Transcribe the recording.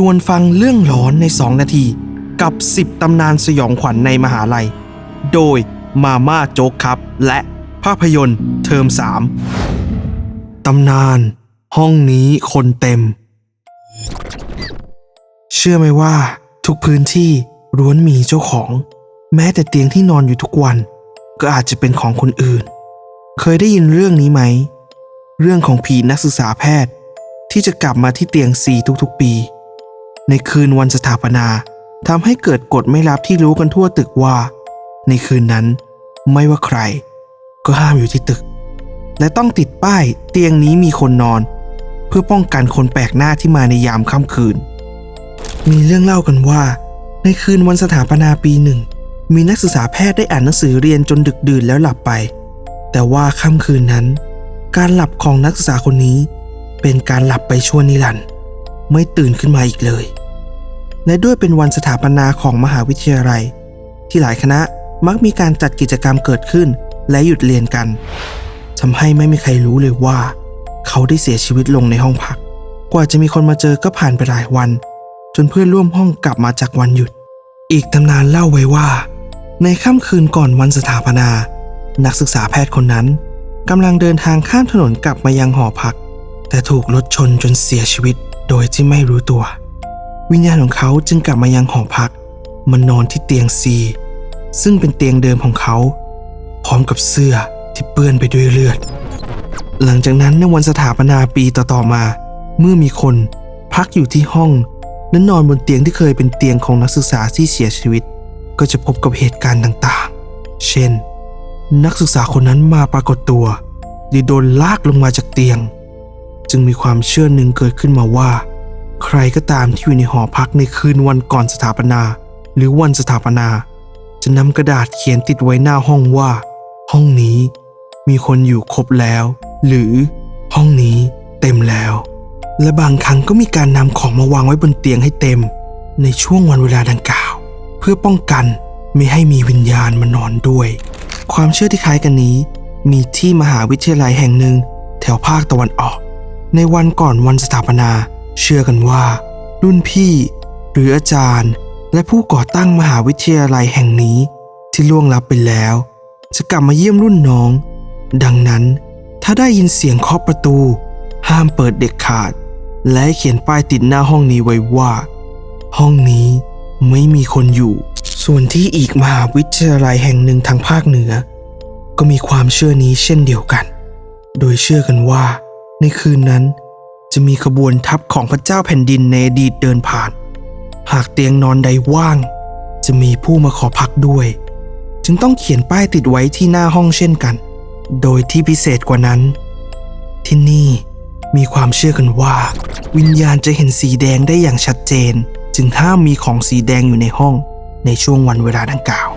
ชวนฟังเรื่องหลอนใน 2 นาที กับ 10 ตำนานสยองขวัญในมหาลัย โดยมาม่าโจ๊กครับ และภาพยนตร์เทอม 3 ตำนาน ห้องนี้คนเต็ม เชื่อไหมว่า ทุกพื้นที่ล้วนมีเจ้าของ แม้แต่เตียงที่นอนอยู่ทุกวัน ก็อาจจะเป็นของคนอื่น เคยได้ยินเรื่องนี้ไหม เรื่องของผีนักศึกษาแพทย์ ที่จะกลับมาที่เตียงซีทุกๆปี ในคืนวันสถาปนาทำให้เกิดกฎไม่ลับที่รู้กันทั่วตึกว่า ในคืนนั้นไม่ว่าใคร ก็ห้ามอยู่ที่ตึก และต้องติดป้ายเตียงนี้มีคนนอน เพื่อป้องกันคนแปลกหน้าที่มาในยามค่ำคืน มีเรื่องเล่ากันว่า ในคืนวันสถาปนาปีหนึ่ง มีนักศึกษาแพทย์ได้อ่านหนังสือเรียนจนดึกดื่นแล้วหลับไป แต่ว่าค่ำคืนนั้น การหลับของนักศึกษาคนนี้ เป็นการหลับไปชั่วนิรันดร์ไม่ตื่นขึ้นมาอีกเลย และด้วยเป็นวันสถาปนาของมหาวิทยาลัย ที่หลายคณะมักมีการจัดกิจกรรมเกิดขึ้น และหยุดเรียนกันทำให้ไม่มีใครรู้เลยว่า เขาได้เสียชีวิตลงในห้องพัก กว่าจะมีคนมาเจอก็ผ่านไปหลายวัน จนเพื่อนร่วมห้องกลับมาจากวันหยุด อีกตำนานเล่าไว้ว่า ในค่ำคืนก่อนวันสถาปนา นักศึกษาแพทย์คนนั้นกำลังเดินทางข้ามถนนกลับมายังหอพัก แต่ถูกรถชนจนเสียชีวิตโดยที่ไม่รู้ตัว วิญญาณของเขาจึงกลับมายังหอพักมานอนที่เตียงซีซึ่งเป็นเตียงเดิมของเขา พร้อมกับเสื้อที่เปื้อนไปด้วยเลือด หลังจากนั้นในวันสถาปนาปีต่อๆมา เมื่อมีคนพักอยู่ที่ห้องและนอนบนเตียงที่เคยเป็นเตียงของนักศึกษาที่เสียชีวิต ก็จะพบกับเหตุการณ์ต่างๆ เช่น นักศึกษาคนนั้นมาปรากฏตัว หรือโดนลากลงมาจากเตียง จึงมีความเชื่อหนึ่งเกิดขึ้นมาว่า ใครก็ตามที่อยู่ในหอพักในคืนวันก่อนสถาปนา หรือวันสถาปนา จะนำกระดาษเขียนติดไว้หน้าห้องว่า ห้องนี้มีคนอยู่ครบแล้ว หรือห้องนี้เต็มแล้ว และบางครั้งก็มีการนำของมาวางไว้บนเตียงให้เต็ม ในช่วงวันเวลาดังกล่าว เพื่อป้องกันไม่ให้มีวิญญาณมานอนด้วย ความเชื่อที่คล้ายกันนี้ มีที่มหาวิทยาลัยแห่งหนึ่ง แถวภาคตะวันออก ในวันก่อนวันสถาปนา เชื่อกันว่า รุ่นพี่ หรืออาจารย์ และผู้ก่อตั้งมหาวิทยาลัยแห่งนี้ที่ล่วงลับไปแล้ว จะกลับมาเยี่ยมรุ่นน้อง ดังนั้น ถ้าได้ยินเสียงเคาะประตู ห้ามเปิดเด็กขาด และเขียนป้ายติดหน้าห้องนี้ไว้ว่า ห้องนี้ไม่มีคนอยู่ ส่วนที่อีกมหาวิทยาลัยแห่งหนึ่งทางภาคเหนือ ก็มีความเชื่อนี้เช่นเดียวกัน โดยเชื่อกันว่า ในคืนนั้น จะมีขบวนทัพของพระเจ้าแผ่นดินในอดีตเดินผ่าน หากเตียงนอนใดว่าง จะมีผู้มาขอพักด้วย จึงต้องเขียนป้ายติดไว้ที่หน้าห้องเช่นกัน โดยที่พิเศษกว่านั้น ที่นี่มีความเชื่อกันว่า วิญญาณจะเห็นสีแดงได้อย่างชัดเจน จึงห้ามมีของสีแดงอยู่ในห้องในช่วงวันเวลาดังกล่าว